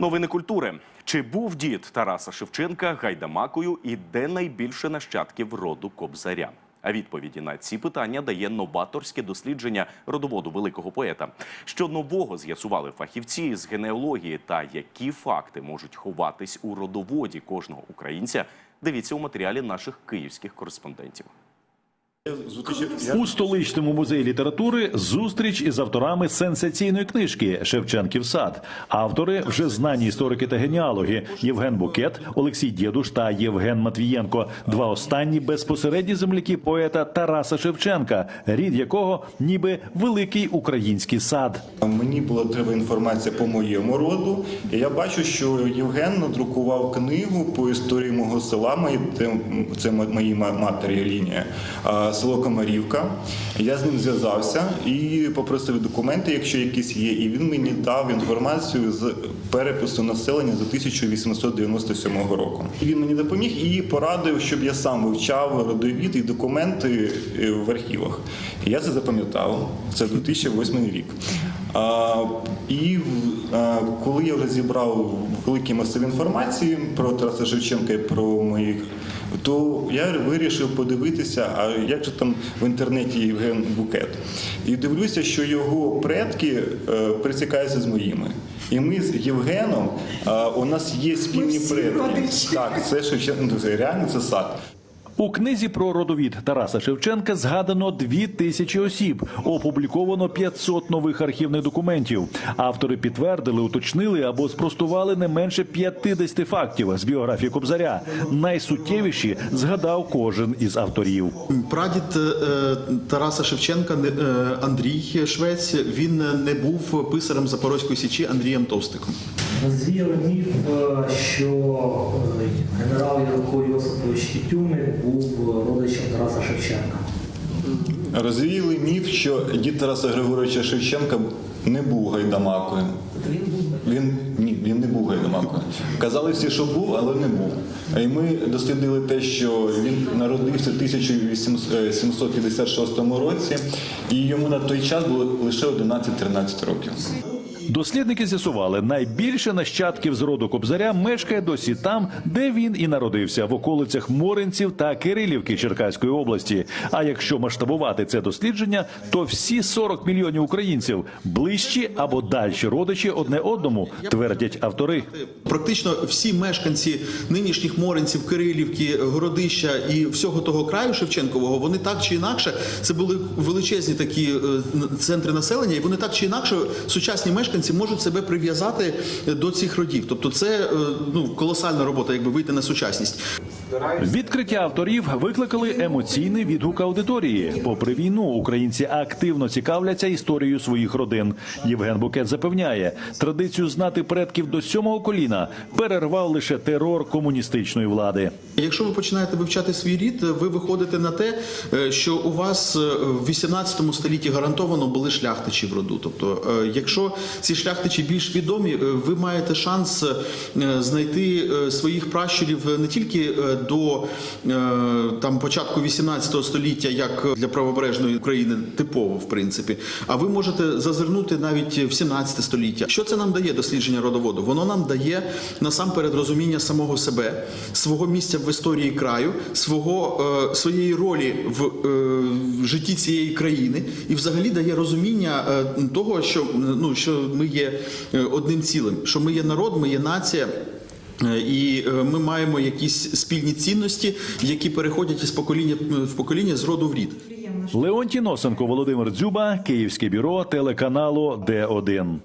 Новини культури. Чи був дід Тараса Шевченка гайдамакою і де найбільше нащадків роду Кобзаря? А відповіді на ці питання дає новаторське дослідження родоводу великого поета. Що нового з'ясували фахівці з генеалогії та які факти можуть ховатись у родоводі кожного українця? Дивіться у матеріалі наших київських кореспондентів. У столичному музеї літератури зустріч із авторами сенсаційної книжки Шевченків сад. Автори вже знані історики та генеалоги Євген Букет, Олексій Дєдуш та Євген Матвієнко. Два останні безпосередні земляки поета Тараса Шевченка, рід якого ніби великий український сад. Мені була треба інформація по моєму роду, і я бачу, що Євген надрукував книгу по історії мого села. мої- Це, моїй матері лінія, село Комарівка. Я з ним зв'язався і попросив документи, якщо якісь є. І він мені дав інформацію з перепису населення за 1897 року. Він мені допоміг і порадив, щоб я сам вивчав родовід і документи е, в архівах. Я це запам'ятав. Це 2008 рік. І коли я вже зібрав великий масив інформації про Тараса Шевченка і про моїх, то я вирішив подивитися, а як же там в інтернеті Євген Букет. І дивлюся, що його предки е, пересікаються з моїми. І ми з Євгеном, у нас є спільні всі предки. родичі. Так, це Шевченко, ну, реально це сад. У книзі про родовід Тараса Шевченка згадано дві тисячі осіб. Опубліковано 500 нових архівних документів. Автори підтвердили, уточнили або спростували не менше 50 фактів з біографії Кобзаря. Найсуттєвіші згадав кожен із авторів. Прадід е, Тараса Шевченка е, Андрій Швець. Він не був писарем Запорозької січі Андрієм Товстиком. Розвіяли міф, е, що е, генерал Янко Йосипович Тютюник був родичем Тараса Шевченка. Розвіяли міф, що дід Тараса Григоровича Шевченка не був гайдамакою. Він був Він ні, він не був гайдамакою. Казали всі, що був, але не був. І ми дослідили те, що він народився в 1756 році, і йому на той час було лише 11-13 років. Дослідники з'ясували, найбільше нащадків з роду Кобзаря мешкає досі там, де він і народився, в околицях Моринців та Кирилівки Черкаської області. А якщо масштабувати це дослідження, то всі 40 мільйонів українців ближчі або дальші родичі одне одному, твердять автори. Практично всі мешканці нинішніх Моринців, Кирилівки, Городища і всього того краю Шевченкового, вони так чи інакше, це були величезні такі е, центри населення, і вони так чи інакше сучасні мешканці можуть себе прив'язати до цих родів. Тобто, це е, ну колосальна робота, якби вийти на сучасність. Відкриття авторів викликали емоційний відгук аудиторії. Попри війну, українці активно цікавляться історією своїх родин. Євген Букет запевняє, традицію знати предків до сьомого коліна перервав лише терор комуністичної влади. Якщо ви починаєте вивчати свій рід, ви виходите на те, е, що у вас е, в 18 столітті гарантовано були шляхтичі в роду. Тобто, якщо ці шляхтичі більш відомі, е, ви маєте шанс е, знайти е, своїх пращурів не тільки до там початку 18 століття, як для правобережної України типово, в принципі, а ви можете зазирнути навіть в 17 століття. Що це нам дає дослідження родоводу? Воно нам дає насамперед розуміння самого себе, свого місця в історії краю, свого своєї ролі в, в житті цієї країни, і взагалі дає розуміння того, що ну що ми є е, одним цілим, що ми є народ, ми є нація. Е, І е, ми маємо якісь спільні цінності, які переходять із покоління в покоління з роду в рід. Леонтій Носенко, Володимир Дзюба, Київське бюро телеканалу Д1.